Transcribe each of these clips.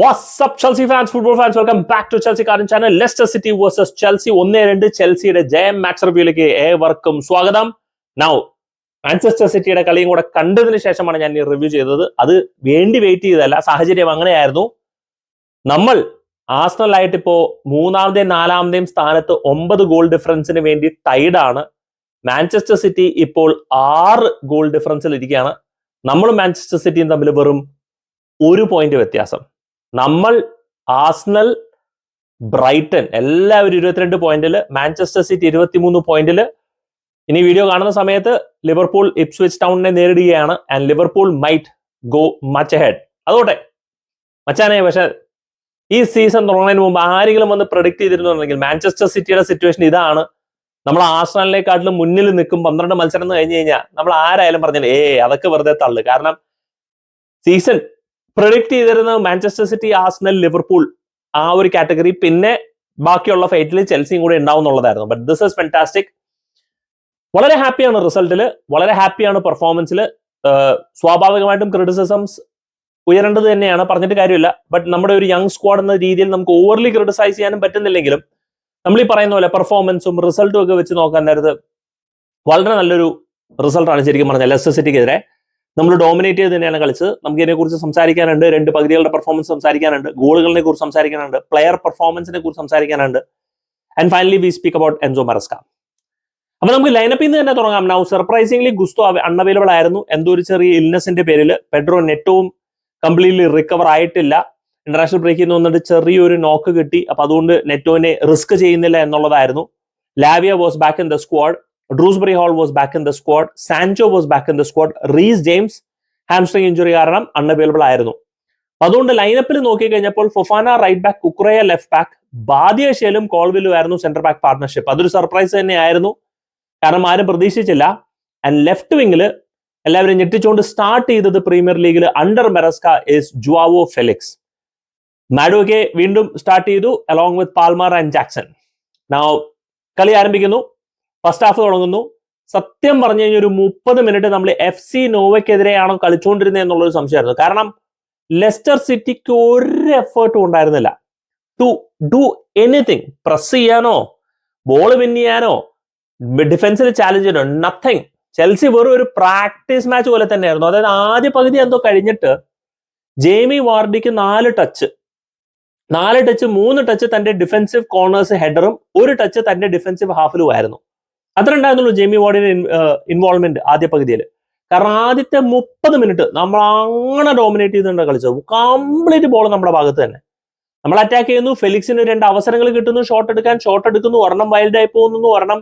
WhatsApp Chelsea fans football fans welcome back to Chelsea കാരൻ channel Leicester City versus Chelsea ഒന്നേ രണ്ട് ചെൽസിയുടെ ജയം match റിവ്യൂയിലേക്ക് ഏവർക്കും സ്വാഗതം. നൗ മാഞ്ചസ്റ്റർ സിറ്റിയുടെ കളിയും കൂടെ കണ്ടതിന് ശേഷമാണ് ഞാൻ ഈ റിവ്യൂ ചെയ്തത്. അത് വേണ്ടി വെയിറ്റ് ചെയ്തതല്ല സാഹചര്യം അങ്ങനെയായിരുന്നു. നമ്മൾ ആസ്നലായിട്ട് ഇപ്പോ മൂന്നാമതെയും നാലാമതെയും സ്ഥാനത്ത് ഒമ്പത് ഗോൾ ഡിഫറൻസിന് വേണ്ടി ടൈഡാണ് മാഞ്ചസ്റ്റർ സിറ്റി ഇപ്പോൾ ആറ് ഗോൾ ഡിഫറൻസിൽ ഇരിക്കുകയാണ്. നമ്മളും മാഞ്ചസ്റ്റർ സിറ്റിയും തമ്മിൽ വെറും ഒരു പോയിന്റ് വ്യത്യാസം. നമ്മൾ ആസ്നൽ ബ്രൈറ്റൺ എല്ലാവരും ഇരുപത്തിരണ്ട് പോയിന്റിൽ മാഞ്ചസ്റ്റർ സിറ്റി ഇരുപത്തിമൂന്ന് പോയിന്റിൽ ഇനി വീഡിയോ കാണുന്ന സമയത്ത് ലിവർപൂൾ ഇപ്സ്വിച്ച് ടൗണിനെ നേരിടുകയാണ്. And Liverpool might go much head അതോട്ടെ. മച്ചാനെ പക്ഷെ ഈ സീസൺ തുടങ്ങുന്നതിന് മുമ്പ് ആരെങ്കിലും വന്ന് പ്രൊഡിക്ട് ചെയ്തിരുന്നുണ്ടെങ്കിൽ മാഞ്ചസ്റ്റർ സിറ്റിയുടെ സിറ്റുവേഷൻ ഇതാണ്. നമ്മൾ ആസ്ട്രലിനെക്കാട്ടിലും മുന്നിൽ നിൽക്കും. പന്ത്രണ്ട് മത്സരം എന്ന് കഴിഞ്ഞ് കഴിഞ്ഞാൽ നമ്മൾ ആരായാലും പറഞ്ഞാൽ ഏ അതൊക്കെ വെറുതെ തള്ളു. കാരണം സീസൺ പ്രൊഡിക്ട് ചെയ്തിരുന്നത് മാഞ്ചസ്റ്റർ സിറ്റി ആസ്നൽ ലിവർപൂൾ ആ ഒരു കാറ്റഗറി പിന്നെ ബാക്കിയുള്ള ഫൈറ്റിൽ ചെൽസിയും കൂടെ ഉണ്ടാവും എന്നുള്ളതായിരുന്നു. ബട്ട് ദിസ് ഇസ് ഫെന്റാസ്റ്റിക് വളരെ ഹാപ്പിയാണ് റിസൾട്ടിൽ വളരെ ഹാപ്പിയാണ് പെർഫോമൻസിൽ സ്വാഭാവികമായിട്ടും ക്രിറ്റിസിസംസ് ഉയരേണ്ടത് തന്നെയാണ്. പറഞ്ഞിട്ട് കാര്യമില്ല. ബട്ട് നമ്മുടെ ഒരു യങ് സ്ക്വാഡ് എന്ന രീതിയിൽ നമുക്ക് ഓവർലി ക്രിട്ടിസൈസ് ചെയ്യാനും പറ്റുന്നില്ലെങ്കിലും നമ്മൾ ഈ പറയുന്ന പോലെ പെർഫോമൻസും റിസൾട്ടും ഒക്കെ വെച്ച് നോക്കാൻ നേരത്ത് വളരെ നല്ലൊരു റിസൾട്ടാണ് ശരിക്കും പറഞ്ഞാൽ ലെസ്റ്റർ സിറ്റിക്കെതിരെ നമ്മൾ ഡോമിനേറ്റ് ചെയ്ത് തന്നെയാണ് കളിച്ചത്. നമുക്ക് ഇതിനെക്കുറിച്ച് സംസാരിക്കാനുണ്ട്. രണ്ട് പകുതികളുടെ പെർഫോമൻസ് സംസാരിക്കാനുണ്ട്. ഗോളുകളെ കുറിച്ച് സംസാരിക്കാനുണ്ട്. പ്ലെയർ പെർഫോമൻസിനെ കുറിച്ച് സംസാരിക്കാനുണ്ട്. And finally we speak about Enzo Maresca അപ്പൊ നമുക്ക് ലൈനപ്പിൽ നിന്ന് തന്നെ തുടങ്ങാം. നൗ സർപ്രൈസിംഗ്ലി ഗുസ്തോ അൺഅവൈലബിൾ ആയിരുന്നു. എന്തോ ഒരു ചെറിയ ഇൽനെസിന്റെ പേരിൽ പെഡ്രോ നെറ്റവും കംപ്ലീറ്റ്ലി റിക്കവർ ആയിട്ടില്ല. ഇന്റർനാഷണൽ ബ്രേക്കിൽ നിന്ന് വന്നിട്ട് ചെറിയൊരു നോക്ക് കിട്ടി. അപ്പൊ അതുകൊണ്ട് നെറ്റോനെ റിസ്ക് ചെയ്യുന്നില്ല എന്നുള്ളതായിരുന്നു. Lavia was back in the squad Dewsbury Hall was back in the squad Sancho was back in the squad Reece James hamstring injury കാരണം അൺഅവൈലബിൾ ആയിരുന്നു. അതുകൊണ്ട് ലൈനപ്പിൽ നോക്കി കഴിഞ്ഞപ്പോൾ Fofana right back Cucurella left back ബാദിയഷയിലും കോൾവിലും ആയിരുന്നു സെന്റർ ബാക്ക് പാർട്ണർഷിപ്പ് അതൊരു surprise തന്നെയായിരുന്നു. കാരണം ആരും പ്രതീക്ഷിച്ചില്ല. ആൻഡ് ലെഫ്റ്റ് വിങ്ങിൽ എല്ലാവരും ഞെട്ടിച്ചുകൊണ്ട് സ്റ്റാർട്ട് ചെയ്തത് പ്രീമിയർ ലീഗിൽ under Maresca is Joao Felix Madueke വീണ്ടും സ്റ്റാർട്ട് ചെയ്തു along with Palmer and Jackson നാ കളി ആരംഭിക്കുന്നു. ഫസ്റ്റ് ഹാഫ് തുടങ്ങുന്നു. സത്യം പറഞ്ഞു കഴിഞ്ഞാൽ ഒരു മുപ്പത് മിനിറ്റ് നമ്മൾ എഫ് സി നോവയ്ക്കെതിരെയാണോ കളിച്ചുകൊണ്ടിരുന്നത് എന്നുള്ളൊരു സംശയമായിരുന്നു. കാരണം ലെസ്റ്റർ സിറ്റിക്ക് ഒരു എഫേർട്ടും ഉണ്ടായിരുന്നില്ല. ടു ഡു എനിത്തിങ് പ്രസ് ചെയ്യാനോ ബോൾ വിൻ ചെയ്യാനോ ഡിഫൻസിൽ ചാലഞ്ച് ചെയ്യാനോ നത്തിങ് ചെൽസി വെറും ഒരു പ്രാക്ടീസ് മാച്ച് പോലെ തന്നെയായിരുന്നു. അതായത് ആദ്യ പകുതി എന്തോ കഴിഞ്ഞിട്ട് ജേമി വാർഡിക്ക് നാല് ടച്ച് നാല് ടച്ച് മൂന്ന് ടച്ച് തന്റെ ഡിഫൻസീവ് കോർണേഴ്സ് ഹെഡറും ഒരു ടച്ച് തന്റെ ഡിഫൻസീവ് ഹാഫിലും ആയിരുന്നു. അത്ര ഉണ്ടായിരുന്നുള്ളൂ ജേമി വാർഡിന്റെ ഇൻവോൾവ്മെന്റ് ആദ്യ പകുതിയിൽ കാരണം ആദ്യത്തെ മുപ്പത് മിനിറ്റ് നമ്മൾ അങ്ങനെ ഡോമിനേറ്റ് ചെയ്തുകൊണ്ട് കളിച്ചത്. കംപ്ലീറ്റ് ബോൾ നമ്മുടെ ഭാഗത്ത് തന്നെ. നമ്മൾ അറ്റാക്ക് ചെയ്യുന്നു ഫെലിക്സിന് രണ്ട് അവസരങ്ങൾ കിട്ടുന്നു ഷോട്ട് എടുക്കാൻ ഷോട്ട് എടുക്കുന്നു ഒരെണ്ണം ആയി പോകുന്നു ഒരെണ്ണം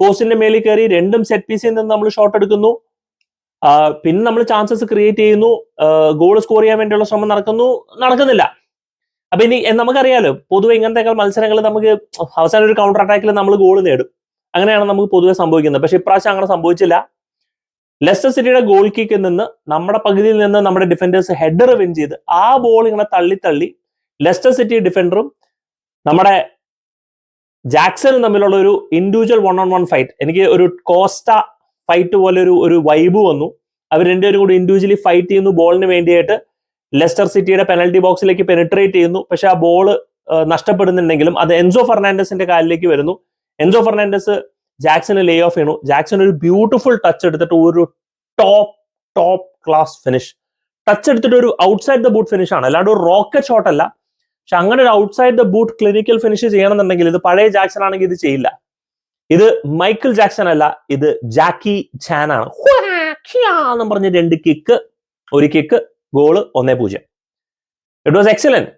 പോസ്റ്റിന്റെ മേളിൽ കയറി രണ്ടും സെറ്റ് പീസിൽ നിന്ന് നമ്മൾ ഷോട്ട് എടുക്കുന്നു. പിന്നെ നമ്മൾ ചാൻസസ് ക്രിയേറ്റ് ചെയ്യുന്നു ഗോൾ സ്കോർ ചെയ്യാൻ വേണ്ടിയുള്ള ശ്രമം നടക്കുന്നു നടക്കുന്നില്ല. അപ്പൊ ഇനി നമുക്കറിയാലോ പൊതുവെ ഇങ്ങനത്തെ മത്സരങ്ങൾ നമുക്ക് അവസാനം ഒരു കൗണ്ടർ അറ്റാക്കിൽ നമ്മൾ ഗോൾ നേടും. അങ്ങനെയാണ് നമുക്ക് പൊതുവെ സംഭവിക്കുന്നത്. പക്ഷെ ഇപ്രാവശ്യം അങ്ങനെ സംഭവിച്ചില്ല. ലെസ്റ്റർ സിറ്റിയുടെ ഗോൾ കിക്കിൽ നിന്ന് നമ്മുടെ പകുതിയിൽ നിന്ന് നമ്മുടെ ഡിഫൻഡേഴ്സ് ഹെഡർ വിൻ ചെയ്ത് ആ ബോൾ ഇങ്ങനെ തള്ളി തള്ളി ലെസ്റ്റർ സിറ്റി ഡിഫൻഡറും നമ്മുടെ ജാക്സനും തമ്മിലുള്ള ഒരു individual one on one fight എനിക്ക് ഒരു കോസ്റ്റ ഫൈറ്റ് പോലെ ഒരു ഒരു വൈബ് വന്നു. അവർ രണ്ടുപേരും കൂടി ഇൻഡിവിജ്വലി ഫൈറ്റ് ചെയ്യുന്നു. ബോളിന് വേണ്ടിയിട്ട് ലെസ്റ്റർ സിറ്റിയുടെ പെനൽറ്റി ബോക്സിലേക്ക് പെനിട്രേറ്റ് ചെയ്യുന്നു. പക്ഷെ ആ ബോൾ നഷ്ടപ്പെടുന്നുണ്ടെങ്കിലും അത് എൻസോ ഫെർണാണ്ടസിന്റെ കാലിലേക്ക് വരുന്നു. എൻസോ ഫെർണാണ്ടസ് ജാക്സന് ലേ ഓഫ് ചെയ്യണു. ജാക്സൺ ഒരു ബ്യൂട്ടിഫുൾ ടച്ച് എടുത്തിട്ട് ഒരു top top class finish touch എടുത്തിട്ട് ഒരു ഔട്ട്സൈഡ് ദ ബൂട്ട് ഫിനിഷ് ആണ്. അല്ലാണ്ട് ഒരു റോക്കറ്റ് ഷോട്ട് അല്ല. പക്ഷെ അങ്ങനെ ഒരു outside the boot clinical finish ചെയ്യണമെന്നുണ്ടെങ്കിൽ ഇത് പഴയ ജാക്സൺ ആണെങ്കിൽ ഇത് ചെയ്യില്ല. ഇത് മൈക്കിൾ ജാക്സൺ അല്ല ഇത് ജാക്കി ചാൻ ആണ്. എന്ന് പറഞ്ഞ് രണ്ട് കിക്ക് ഒരു കിക്ക് ഗോൾ ഒന്നേ പൂജ്യം. ഇറ്റ് വാസ് എക്സലന്റ്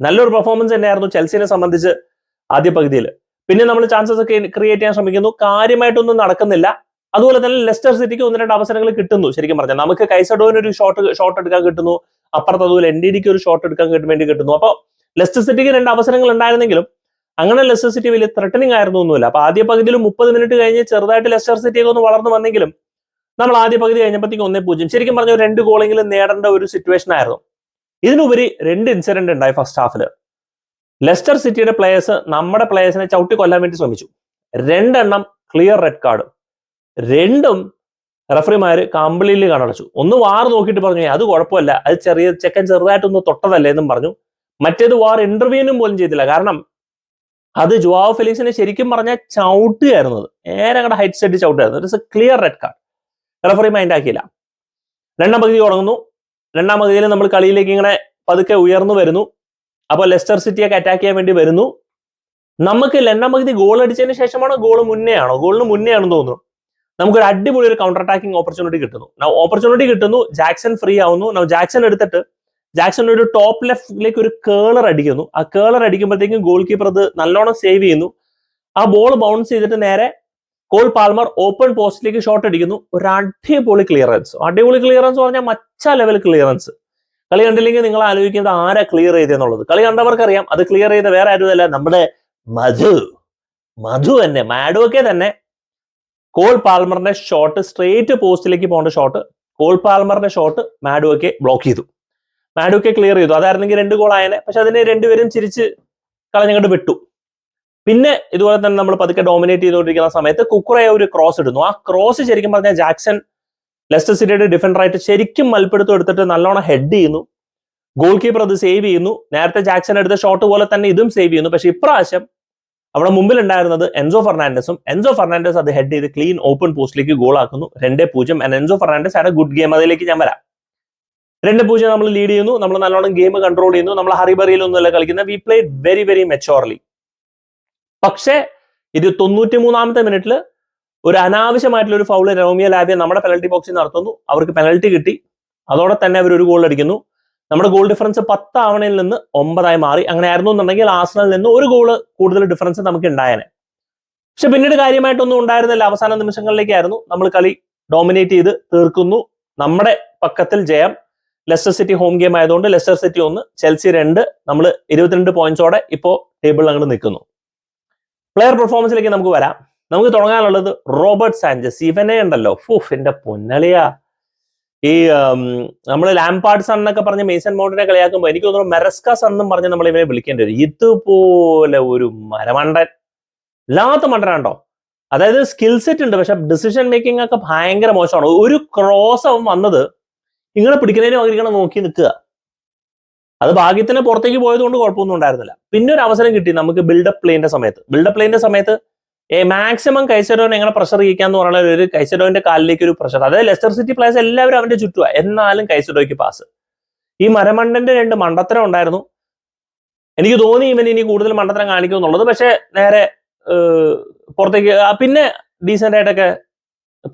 നല്ലൊരു പെർഫോമൻസ് തന്നെയായിരുന്നു ചെൽസിനെ സംബന്ധിച്ച് ആദ്യ പകുതിയിൽ. പിന്നെ നമ്മൾ ചാൻസസ് ഒക്കെ ക്രിയേറ്റ് ചെയ്യാൻ ശ്രമിക്കുന്നു. കാര്യമായിട്ടൊന്നും നടക്കുന്നില്ല. അതുപോലെ തന്നെ ലെസ്റ്റർ സിറ്റിക്ക് ഒന്ന് രണ്ട് അവസരങ്ങൾ കിട്ടുന്നു ശരിക്കും പറഞ്ഞാൽ. നമുക്ക് കൈസഡോന് ഒരു ഷോട്ട് ഷോട്ട് എടുക്കാൻ കിട്ടുന്നു. അപ്പുറത്ത് അതുപോലെ എൻ ഡി ഡിക്ക് ഒരു ഷോട്ട് എടുക്കാൻ വേണ്ടി കിട്ടുന്നു. അപ്പോൾ ലെസ്റ്റർ സിറ്റിക്ക് രണ്ട് അവസരങ്ങൾ ഉണ്ടായിരുന്നെങ്കിലും അങ്ങനെ ലെസ്റ്റർ സിറ്റി വലിയ ത്രെട്ടനിങ് ആയിരുന്നു ഒന്നുമില്ല. അപ്പൊ ആദ്യ പകുതിയിൽ മുപ്പത് മിനിറ്റ് കഴിഞ്ഞ് ചെറുതായിട്ട് ലെസ്റ്റർ സിറ്റിയൊക്കെ ഒന്ന് വളർന്നു വന്നെങ്കിലും നമ്മൾ ആദ്യ പകുതി കഴിഞ്ഞപ്പോഴത്തേക്ക് ഒന്നേ പൂജ്യം. ശരിക്കും പറഞ്ഞ രണ്ട് ഗോളെങ്കിലും നേടേണ്ട ഒരു സിറ്റുവേഷൻ ആയിരുന്നു. ഇതിനുപരി രണ്ട് ഇൻസിഡന്റ് ഉണ്ടായി ഫസ്റ്റ് ഹാഫിൽ ലെസ്റ്റർ സിറ്റിയുടെ പ്ലേയേഴ്സ് നമ്മുടെ പ്ലേയേഴ്സിനെ ചവിട്ടി കൊല്ലാൻ വേണ്ടി ശ്രമിച്ചു. രണ്ടെണ്ണം ക്ലിയർ റെഡ് കാർഡ് രണ്ടും റഫറിമാർ കമ്പിളിയിൽ കണ്ണടച്ചു. ഒന്ന് വാർ നോക്കിയിട്ട് പറഞ്ഞു അത് കുഴപ്പമില്ല. അത് ചെറിയ ചെക്കൻ ചെറുതായിട്ടൊന്ന് തൊട്ടതല്ലേ എന്നും പറഞ്ഞു. മറ്റേത് വാർ ഇന്റർവ്യൂവിനും പോലും ചെയ്തില്ല. കാരണം അത് ജുവാവ് ഫെലിക്സിനെ ശരിക്കും പറഞ്ഞാൽ ചവിട്ടുകയായിരുന്നു. നേരെ അങ്ങോട്ട് height set ചവിട്ടുകയായിരുന്നു. It's a clear red card referee mind ആക്കിയില്ല. രണ്ടാം പകുതി തുടങ്ങുന്നു. രണ്ടാം പകുതിയിൽ നമ്മൾ കളിയിലേക്ക് ഇങ്ങനെ പതുക്കെ ഉയർന്നു വരുന്നു. അപ്പോൾ ലെസ്റ്റർ സിറ്റിയൊക്കെ അറ്റാക്ക് ചെയ്യാൻ വേണ്ടി വരുന്നു. നമുക്ക് രണ്ടാം പകുതി ഗോൾ അടിച്ചതിന് ശേഷമാണോ ഗോൾ മുന്നേ ആണോ? ഗോളിന് മുന്നേ ആണെന്ന് തോന്നുന്നു. നമുക്കൊരു അടിപൊളി ഒരു കൗണ്ടർ അറ്റാക്കിംഗ് ഓപ്പർച്യൂണിറ്റി കിട്ടുന്നു. ഓപ്പർച്യൂണിറ്റി കിട്ടുന്നു ജാക്സൺ ഫ്രീ ആവുന്നു. നൗ ജാക്സൺ എടുത്തിട്ട് ജാക്സൺ ഒരു ടോപ്പ് ലെഫ്റ്റിലേക്ക് ഒരു കേളർ അടിക്കുന്നു. ആ കേളർ അടിക്കുമ്പോഴത്തേക്കും ഗോൾ കീപ്പർ അത് നല്ലോണം സേവ് ചെയ്യുന്നു. ആ ബോൾ ബൗൺസ് ചെയ്തിട്ട് നേരെ കോൾ പാൽമർ ഓപ്പൺ പോസ്റ്റിലേക്ക് ഷോട്ട് അടിക്കുന്നു. ഒരു അടിപൊളി ക്ലിയറൻസ് അടിപൊളി ക്ലിയറൻസ് പറഞ്ഞാൽ മച്ച ലെവൽ ക്ലിയറൻസ് കളി കണ്ടില്ലെങ്കിൽ നിങ്ങൾ ആലോചിക്കുന്നത് ആരാ ക്ലിയർ ചെയ്തെന്നുള്ളത് കളി കണ്ടവർക്കറിയാം. അത് ക്ലിയർ ചെയ്ത വേറെ ആരുമല്ല നമ്മുടെ മധു. മധു തന്നെ മാഡോക്കെ തന്നെ. കോൾ പാൽമറിന്റെ ഷോട്ട് സ്ട്രേറ്റ് പോസ്റ്റിലേക്ക് പോകേണ്ട ഷോട്ട് കോൾ പാൽമറിന്റെ ഷോട്ട് മാഡുവൊക്കെ ബ്ലോക്ക് ചെയ്തു. മാഡുവൊക്കെ ക്ലിയർ ചെയ്തു. അതായിരുന്നെങ്കിൽ രണ്ട് ഗോൾ ആയനെ. പക്ഷെ അതിനെ രണ്ടുപേരും ചിരിച്ച് കളഞ്ഞങ്ങോട്ട് വിട്ടു. പിന്നെ ഇതുപോലെ തന്നെ നമ്മൾ പതുക്കെ ഡോമിനേറ്റ് ചെയ്തുകൊണ്ടിരിക്കുന്ന സമയത്ത് കുക്കുറയെ ഒരു ക്രോസ് ഇടുന്നു. ആ ക്രോസ് ശരിക്കും പറഞ്ഞാൽ ജാക്സൺ ലെസ്റ്റർ സിറ്റിയുടെ ഡിഫൻഡർ ആയിട്ട് ശരിക്കും മൽപ്പിടുത്തം എടുത്തിട്ട് നല്ലോണം ഹെഡ് ചെയ്യുന്നു. ഗോൾ കീപ്പർ അത് സേവ് ചെയ്യുന്നു. നേരത്തെ ജാക്സൺ എടുത്ത ഷോട്ട് പോലെ തന്നെ ഇതും സേവ് ചെയ്യുന്നു. പക്ഷെ ഇപ്രാവശ്യം അവിടെ മുമ്പിൽ ഉണ്ടായിരുന്നത് എൻസോ ഫെർണാണ്ടസും എൻസോ ഫെർണാണ്ടസ് അത് ഹെഡ് ചെയ്ത് ക്ലീൻ ഓപ്പൺ പോസ്റ്റിലേക്ക് ഗോൾ ആക്കുന്നു. രണ്ടേ പൂജ്യം. എൻസോ ഫെർണാണ്ടസ് ആണ് ഗുഡ് ഗെയിം അതിലേക്ക് ഞാൻ വരാം. രണ്ട് പൂജ്യം നമ്മൾ ലീഡ് ചെയ്യുന്നു. നമ്മൾ നല്ലോണം ഗെയിം കൺട്രോൾ ചെയ്യുന്നു. നമ്മൾ ഹറിബറിയിലൊന്നുമല്ല കളിക്കുന്നത് we played very very maturely പക്ഷേ ഇത് തൊണ്ണൂറ്റി മൂന്നാമത്തെ മിനിറ്റിൽ ഒരു അനാവശ്യമായിട്ടുള്ള ഒരു ഫൗൾ റോമിയോ ലാബിയ നമ്മുടെ പെനൽറ്റി ബോക്സിൽ നടത്തുന്നു. അവർക്ക് പെനൽറ്റി കിട്ടി. അതോടെ തന്നെ അവർ ഒരു ഗോൾ അടിക്കുന്നു. നമ്മുടെ ഗോൾ ഡിഫറൻസ് പത്താവണയിൽ നിന്ന് ഒമ്പതായി മാറി. അങ്ങനെ ആയിരുന്നു എന്നുണ്ടെങ്കിൽ ആസ്നലിൽ നിന്ന് ഒരു ഗോൾ കൂടുതൽ ഡിഫറൻസ് നമുക്ക് ഉണ്ടായേനെ. പക്ഷെ പിന്നീട് കാര്യമായിട്ടൊന്നും ഉണ്ടായിരുന്നില്ല. അവസാന നിമിഷങ്ങളിലേക്കായിരുന്നു നമ്മൾ കളി ഡോമിനേറ്റ് ചെയ്ത് തീർക്കുന്നു. നമ്മുടെ പക്കത്തിൽ ജയം. ലെസ്റ്റർ സിറ്റി ഹോം ഗെയിം ആയതുകൊണ്ട് ലെസ്റ്റർ സിറ്റി ഒന്ന് ചെൽസി രണ്ട്. നമ്മൾ ഇരുപത്തിരണ്ട് പോയിന്റ്സോടെ ഇപ്പോൾ ടേബിളിൽ അങ്ങോട്ട് നിൽക്കുന്നു. പ്ലെയർ പെർഫോമൻസിലേക്ക് നമുക്ക് വരാം. നമുക്ക് തുടങ്ങാനുള്ളത് റോബർട്ട് സാഞ്ചസ്. ഇവനെ ഉണ്ടല്ലോ. ഫുഫ് എന്റെ പൊന്നളിയാ. ഈ നമ്മൾ ലാംപാർഡ് സൺ എന്നൊക്കെ പറഞ്ഞ് മേസൺ മൗണ്ടിനെ കളിയാക്കുമ്പോൾ എനിക്ക് തോന്നുന്നു മെറസ്ക സൺ എന്നും പറഞ്ഞ് നമ്മൾ ഇവനെ വിളിക്കേണ്ടി വരും. ഇതുപോലെ ഒരു മരമണ്ടൻ. ഇല്ലാത്ത മണ്ടനാണ്ടോ അതായത് സ്കിൽ സെറ്റ് ഉണ്ട് പക്ഷെ ഡിസിഷൻ മേക്കിംഗ് ഒക്കെ ഭയങ്കര മോശമാണ്. ഒരു ക്രോസ് അവൻ വന്നത് നിങ്ങളെ പിടിക്കുന്നതിനും പകരം നോക്കി നിൽക്കുക. അത് ഭാഗ്യത്തിന് പുറത്തേക്ക് പോയത് കൊണ്ട് കുഴപ്പമൊന്നും ഉണ്ടായിരുന്നില്ല. പിന്നെ ഒരു അവസരം കിട്ടി നമുക്ക് ബിൽഡപ്പ് പ്ലേന്റെ സമയത്ത്. ബിൽഡപ്പ് പ്ലേന്റെ സമയത്ത് മാക്സിമം കൈസഡോനെ എങ്ങനെ പ്രഷർ ചെയ്യിക്കാന്ന് പറഞ്ഞാൽ ഒരു കൈസഡോന്റെ കാലിലേക്ക് ഒരു പ്രഷർ അതായത് ലെസ്റ്റർ സിറ്റി പ്ലേസ് എല്ലാവരും അവന്റെ ചുറ്റുവാ. എന്നാലും കൈസഡോയ്ക്ക് പാസ് ഈ മരമണ്ടന്റെ രണ്ട് മണ്ടത്തരം ഉണ്ടായിരുന്നു. എനിക്ക് തോന്നി ഇവൻ ഇനി കൂടുതൽ മണ്ടത്തരം കാണിക്കും എന്നുള്ളത്. പക്ഷെ നേരെ പുറത്തേക്ക് പിന്നെ ഡീസെന്റ് ആയിട്ടൊക്കെ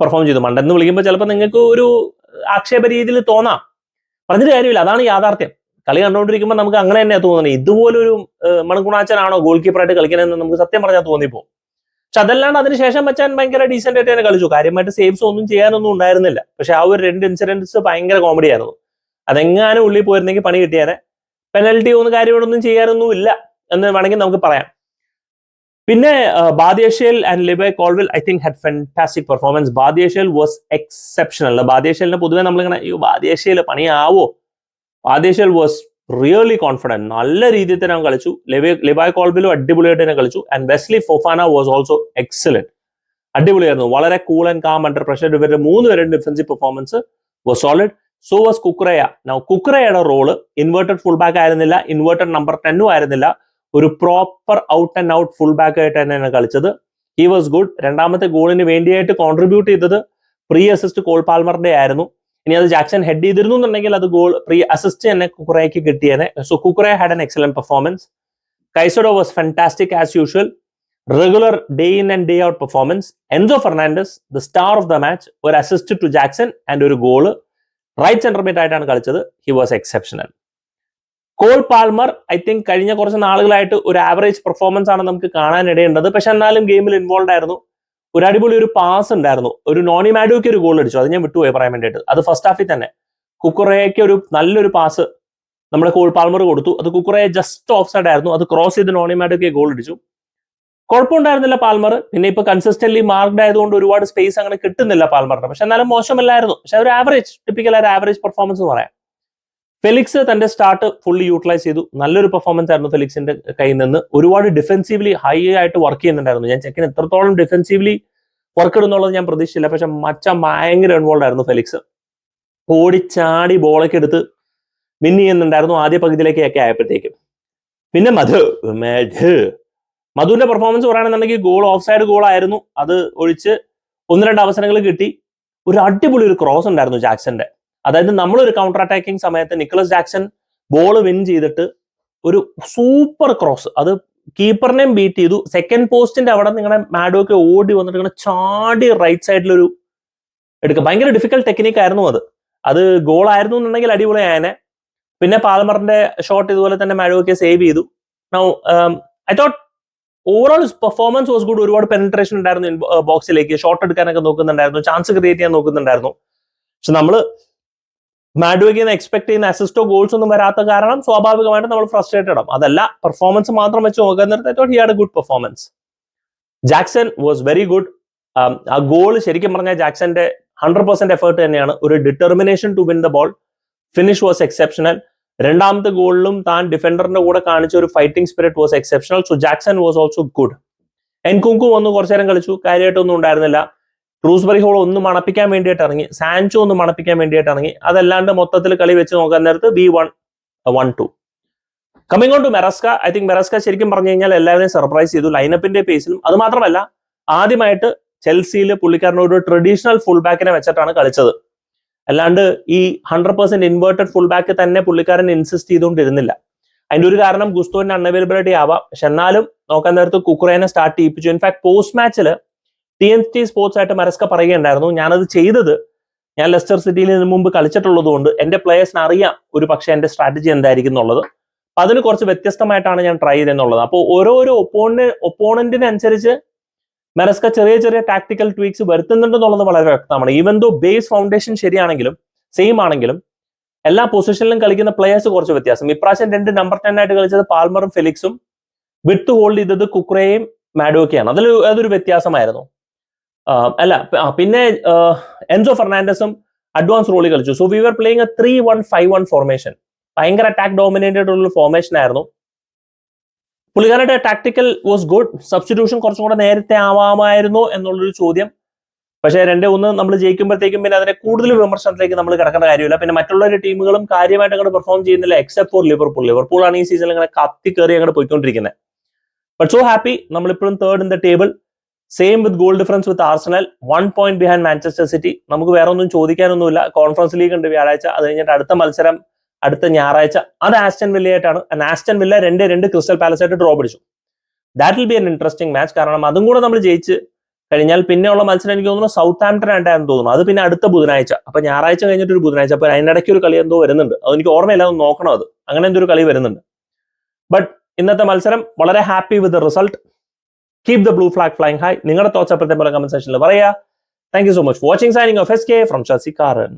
പെർഫോം ചെയ്തു. മണ്ടെന്ന് വിളിക്കുമ്പോൾ ചിലപ്പോൾ നിങ്ങൾക്ക് ഒരു ആക്ഷേപ രീതിയിൽ തോന്നാം. പറഞ്ഞിട്ട് കാര്യമില്ല. അതാണ് യാഥാർത്ഥ്യം. കളി കണ്ടുകൊണ്ടിരിക്കുമ്പോൾ നമുക്ക് അങ്ങനെ തന്നെയാണ് തോന്നുന്നത്. ഇതുപോലൊരു മണക്കുണാച്ചനാണോ ഗോൾ കീപ്പറായിട്ട് കളിക്കണമെന്ന് നമുക്ക് സത്യം പറഞ്ഞാൽ തോന്നിപ്പോ പക്ഷെ അതല്ലാണ്ട് അതിനുശേഷം മച്ചാൻ ഭയങ്കര ഡീസെന്റ് ആയിട്ട് തന്നെ കളിച്ചു കാര്യമായിട്ട് സേവ്സ് ഒന്നും ചെയ്യാനൊന്നും ഉണ്ടായിരുന്നില്ല. പക്ഷെ ആ ഒരു രണ്ട് ഇൻസിഡൻസ് ഭയങ്കര കോമഡി ആയിരുന്നു. അതെങ്ങാനും ഉള്ളിൽ പോയിരുന്നെങ്കിൽ പണി കിട്ടിയാനെ. പെനൽറ്റി ഒന്നും കാര്യങ്ങളൊന്നും ചെയ്യാനൊന്നും ഇല്ല എന്ന് വേണമെങ്കിൽ നമുക്ക് പറയാം. പിന്നെ Badiashile and Levi Colwill I think had fantastic performance Badiashile was exceptional ബാദ്യേഷ്യലിനെ പൊതുവെ നമ്മളിങ്ങനെ അയ്യോ ബാദ്യേഷ്യയിൽ പണിയാവോ? ബാദ്യേഷ്യൽ വാസ് റിയലി കോൺഫിഡന്റ് നല്ല രീതിയിൽ തന്നെ അവൻ കളിച്ചു. ലിബെ ലിബായ് കോൾബിലും അടിപൊളിയായിട്ട് തന്നെ കളിച്ചു. And Wesley Fofana was also excellent അടിപൊളിയായിരുന്നു. വളരെ cool and calm under pressure ഇവരുടെ മൂന്ന് പേരുടെ defensive performance was solid so was Cucurella now കുക്രയുടെ role inverted full back ആയിരുന്നില്ല ഇൻവേർട്ടഡ് നമ്പർ ടെന്നും ആയിരുന്നില്ല. ഒരു proper out and out full back ആയിട്ട് തന്നെയാണ് കളിച്ചത്. ഹി വാസ് ഗുഡ് രണ്ടാമത്തെ ഗോളിന് വേണ്ടിയായിട്ട് കോൺട്രിബ്യൂട്ട് ചെയ്തത് പ്രീ അസിസ്റ്റ് കോൾ പാൽമറിന്റെ ആയിരുന്നു. ഇനി അത് ജാക്സൺ ഹെഡ് ചെയ്തിരുന്നു എന്നുണ്ടെങ്കിൽ അത് ഗോൾ പ്രീ അസിസ്റ്റ് തന്നെ കുക്കുറയ്ക്ക് കിട്ടിയേനെ. So Cucurella had an excellent performance Caicedo was fantastic as usual regular day in and day out performance Enzo Fernandez the star of the match ഒരു അസിസ്റ്റ് ടു ജാക്സൺ ആൻഡ് ഒരു goal right centre mid ആയിട്ടാണ് കളിച്ചത്. He was exceptional Cole Palmer I think കഴിഞ്ഞ കുറച്ച് നാളുകളായിട്ട് ഒരു average performance ആണ് നമുക്ക് കാണാൻ ഇടയുള്ളത് പക്ഷെ എന്നാലും ഗെയിമിൽ ഇൻവോൾവ് ആയിരുന്നു. ഒരു അടിപൊളി ഒരു പാസ് ഉണ്ടായിരുന്നു. ഒരു നോണി മാഡുക്ക് ഒരു ഗോൾ അടിച്ചു. അത് ഞാൻ വിട്ടുപോയി പറയാൻ വേണ്ടിയിട്ട്. അത് ഫസ്റ്റ് ഹാഫിൽ തന്നെ. കുക്കുറയ്ക്ക് ഒരു നല്ലൊരു പാസ് നമ്മുടെ കോൾ പാൽമർ കൊടുത്തു. അത് കുക്കുറയെ ജസ്റ്റ് ഓഫ് സൈഡ് ആയിരുന്നു. അത് ക്രോസ് ചെയ്ത് നോണി മാഡോയ്ക്ക് ഗോൾ അടിച്ചു. കുഴപ്പമുണ്ടായിരുന്നില്ല പാൽമർ. പിന്നെ ഇപ്പൊ കൺസിസ്റ്റന്റ് മാർക്ഡ് ആയതുകൊണ്ട് ഒരുപാട് സ്പേസ് അങ്ങനെ കിട്ടുന്നില്ല പാൽമറിന്. പക്ഷെ എന്നാലും മോശമല്ലായിരുന്നു. പക്ഷെ ഒരു ആവറേജ് ടിപ്പിക്കൽ ഒരു ആവറേജ് പെർഫോമൻസ് എന്ന് പറയാം. ഫെലിക്സ് തന്റെ സ്റ്റാർട്ട് ഫുള്ളി യൂട്ടിലൈസ് ചെയ്തു. നല്ലൊരു പെർഫോമൻസ് ആയിരുന്നു ഫെലിക്സിന്റെ കയ്യിൽ നിന്ന്. ഒരുപാട് ഡിഫെൻസീവ്ലി ഹൈ ആയിട്ട് വർക്ക് ചെയ്യുന്നുണ്ടായിരുന്നു. ഞാൻ ചെക്കിന് എത്രത്തോളം ഡിഫെൻസീവ്ലി വർക്ക് ഇടുന്നുള്ളത് ഞാൻ പ്രതീക്ഷിച്ചില്ല. പക്ഷെ മച്ച ഭയങ്കര ഇൻവോൾവ് ആയിരുന്നു ഫെലിക്സ്. ഓടിച്ചാടി ബോളൊക്കെ എടുത്ത് വിൻ ചെയ്യുന്നുണ്ടായിരുന്നു ആദ്യ പകുതിയിലേക്കൊക്കെ ആയപ്പോഴത്തേക്കും. പിന്നെ മധു മധു. മധുവിന്റെ പെർഫോമൻസ് പറയുകയാണെന്നുണ്ടെങ്കിൽ ഗോൾ ഓഫ് സൈഡ് ഗോൾ ആയിരുന്നു. അത് ഒഴിച്ച് ഒന്ന് രണ്ട് അവസരങ്ങൾ കിട്ടി. ഒരു അടിപൊളി ഒരു ക്രോസ് ഉണ്ടായിരുന്നു ജാക്സന്റെ. അതായത് നമ്മൾ ഒരു കൗണ്ടർ അറ്റാക്കിംഗ് സമയത്ത് നിക്കലസ് ജാക്സൺ ബോൾ വിൻ ചെയ്തിട്ട് ഒരു സൂപ്പർ ക്രോസ് അത് കീപ്പറിനെയും ബീറ്റ് ചെയ്തു. സെക്കൻഡ് പോസ്റ്റിന്റെ അവിടെ നിങ്ങളുടെ മാഡോക്ക് ഓടി വന്നിട്ട് ഇങ്ങനെ ചാടി റൈറ്റ് സൈഡിലൊരു എടുക്കുക. ഭയങ്കര ഡിഫിക്കൽട്ട് ടെക്നിക്ക് ആയിരുന്നു അത്. അത് ഗോൾ ആയിരുന്നു എന്നുണ്ടെങ്കിൽ അടിപൊളി ആയനെ പിന്നെ പാൽമറിന്റെ ഷോട്ട് ഇതുപോലെ തന്നെ മാഡോക്കെ സേവ് ചെയ്തു. Now I thought overall performance was good ഒരുപാട് പെനട്രേഷൻ ഉണ്ടായിരുന്നു ബോക്സിലേക്ക് ഷോട്ട് എടുക്കാനൊക്കെ നോക്കുന്നുണ്ടായിരുന്നു. ചാൻസ് ക്രിയേറ്റ് ചെയ്യാൻ നോക്കുന്നുണ്ടായിരുന്നു. പക്ഷെ നമ്മൾ മാഡുവയ്ക്ക് എക്സ്പെക്ട് ചെയ്യുന്ന അസിസ്റ്റോ ഗോൾസ് ഒന്നും വരാത്ത കാരണം സ്വാഭാവികമായിട്ട് നമ്മൾ ഫ്രസ്ട്രേറ്റഡ് ആവും. അതല്ല പെർഫോമൻസ് മാത്രം വെച്ച് നോക്കുന്നിടത്തോട്ട് he had good performance Jackson was very good ആ ഗോൾ ശരിക്കും പറഞ്ഞാൽ ജാക്സന്റെ ഹൺഡ്രഡ് പെർസെന്റ് എഫേർട്ട് തന്നെയാണ്. ഒരു determination to win the ball finish was exceptional രണ്ടാമത്തെ ഗോളിലും താൻ ഡിഫൻഡറിന്റെ കൂടെ കാണിച്ച ഒരു fighting spirit was exceptional so Jackson was also good Nkunku വന്ന് കുറച്ചു നേരം കളിച്ചു. കാര്യമായിട്ടൊന്നും ഉണ്ടായിരുന്നില്ല. ട്രൂസ്ബറി ഹോൾ ഒന്ന് മണപ്പിക്കാൻ വേണ്ടിയിട്ട് ഇറങ്ങി സാൻചോ ഒന്ന് മണപ്പിക്കാൻ വേണ്ടിയിട്ട് ഇറങ്ങി അതല്ലാണ്ട് മൊത്തത്തിൽ കളി വെച്ച് നോക്കാൻ നേരത്ത് B one one two. Coming on to Maresca I think Maresca ശരിക്കും പറഞ്ഞു കഴിഞ്ഞാൽ എല്ലാവരെയും സർപ്രൈസ് ചെയ്തു. ലൈനപ്പിന്റെ പേസിലും അത് മാത്രമല്ല ആദ്യമായിട്ട് ചെൽസിയിൽ ഒരു ട്രഡീഷണൽ ഫുൾ ബാക്കിനെ വെച്ചിട്ടാണ് കളിച്ചത്. അല്ലാണ്ട് ഈ hundred percent inverted full back തന്നെ പുള്ളിക്കാരൻ ഇൻസിസ്റ്റ് ചെയ്തുകൊണ്ടിരുന്നില്ല. അതിന്റെ ഒരു കാരണം ഗുസ്തോന്റെ അൺഅവൈലബിലിറ്റി ആവാം. പക്ഷെ എന്നാലും നോക്കാൻ നേരത്ത് കുക്കുറേനെ സ്റ്റാർട്ട് ചെയ്യിപ്പിച്ചു. ഇൻഫാക്ട് പോസ്റ്റ് മാച്ചിൽ ടി എൻ ടി സ്പോർട്സ് ആയിട്ട് മരസ്ക പറയുകയുണ്ടായിരുന്നു. ഞാനത് ചെയ്തത് ഞാൻ ലെസ്റ്റർ സിറ്റിയിൽ ഇതിനു മുമ്പ് കളിച്ചിട്ടുള്ളത് കൊണ്ട് എന്റെ പ്ലേയേഴ്സിന് അറിയാം ഒരു പക്ഷേ എന്റെ സ്ട്രാറ്റജി എന്തായിരിക്കും എന്നുള്ളത്. അപ്പൊ അതിന് കുറച്ച് വ്യത്യസ്തമായിട്ടാണ് ഞാൻ ട്രൈ ചെയ്തെന്നുള്ളത്. അപ്പോൾ ഓരോരോ ഒപ്പോണ ഒപ്പോണന്റിനനുസരിച്ച് മെറസ്ക ചെറിയ ചെറിയ ടാക്ടിക്കൽ ട്വീക്സ് വരുത്തുന്നുണ്ടെന്നുള്ളത് വളരെ വ്യക്തമാണ്. ഈവൻ ദോ ബേസ് ഫൗണ്ടേഷൻ ശരിയാണെങ്കിലും സെയിം ആണെങ്കിലും എല്ലാ പൊസിഷനിലും കളിക്കുന്ന പ്ലേയേഴ്സ് കുറച്ച് വ്യത്യാസം. ഇപ്രാവശ്യം രണ്ട് നമ്പർ ടെൻ ആയിട്ട് കളിച്ചത് പാൽമറും ഫെലിക്സും വിട്ട് ഹോൾഡ് ചെയ്തത് കുക്രയും മാഡോക്കെയാണ് അതിൽ അതൊരു വ്യത്യാസമായിരുന്നു? അല്ല പിന്നെ എൻസോ ഫെർണാൻഡസും അഡ്വാൻസ് റോളിൽ കളിച്ചു. So we were playing a three one five one formation ഭയങ്കര അറ്റാക്ക് ഡോമിനേറ്റഡ് ഉള്ള ഫോർമേഷൻ ആയിരുന്നു. പുള്ളിക്കാരുടെ ടാക്ടിക്കൽ വാസ് ഗുഡ് സബ്സ്റ്റിറ്റ്യൂഷൻ കുറച്ചും കൂടെ നേരത്തെ ആവാമായിരുന്നു എന്നുള്ളൊരു ചോദ്യം. പക്ഷേ രണ്ട് ഒന്ന് നമ്മൾ ജയിക്കുമ്പോഴത്തേക്കും പിന്നെ അതിനെ കൂടുതൽ വിമർശനത്തിലേക്ക് നമ്മൾ കിടക്കേണ്ട കാര്യമില്ല. പിന്നെ മറ്റുള്ള ടീമുകളും കാര്യമായിട്ട് അങ്ങോട്ട് പെർഫോം ചെയ്യുന്നില്ല എക്സെപ്റ്റ് ഫോർ ലിവർപൂൾ ലിവർപൂൾ ആണ് ഈ സീസണിൽ ഇങ്ങനെ കത്തി കയറി അങ്ങോട്ട് പോയിക്കൊണ്ടിരിക്കുന്നത് ബട്ട് സോ ഹാപ്പി നമ്മളിപ്പോഴും third in the table same with goal difference with Arsenal one point behind Manchester City നമുക്ക് വേറെ ഒന്നും ചോദിക്കാനൊന്നുമില്ല. കോൺഫറൻസ് ലീഗ് ഉണ്ട് വ്യാഴാഴ്ച. അത് കഴിഞ്ഞിട്ട് അടുത്ത മത്സരം അടുത്ത ഞായറാഴ്ച. അത് ആസ്റ്റൻ വില്ലയായിട്ടാണ് ആസ്റ്റൻ വില്ല രണ്ട് രണ്ട് ക്രിസ്റ്റൽ പാലസ് ആയിട്ട് ഡ്രോ പിടിച്ചു. That will be an interesting match കാരണം അതും കൂടെ നമ്മൾ ജയിച്ച് കഴിഞ്ഞാൽ പിന്നെയുള്ള മത്സരം എനിക്ക് തോന്നുന്നു സൗത്ത് ആംപ്ടൺ ആയിട്ടാണ് തോന്നുന്നു. അത് പിന്നെ അടുത്ത ബുധനാഴ്ച. അപ്പൊ ഞായറാഴ്ച കഴിഞ്ഞിട്ട് ഒരു ബുധനാഴ്ച. അപ്പൊ അതിനിടയ്ക്ക് ഒരു കളി എന്തോ വരുന്നുണ്ട്. അത് എനിക്ക് ഓർമ്മയില്ല. ഒന്ന് നോക്കണം അത്? അങ്ങനെ എന്തൊരു കളി വരുന്നുണ്ട്. ബട്ട് ഇന്നത്തെ മത്സരം വളരെ happy with result keep the blue flag flying high നിങ്ങളുടെ തോട്ട്സ് അപ്പോഴത്തെ പോലെ കമന്റ് സെക്ഷനിൽ പറയാ thank you so much watching signing off S K from ഷസി കാരൻ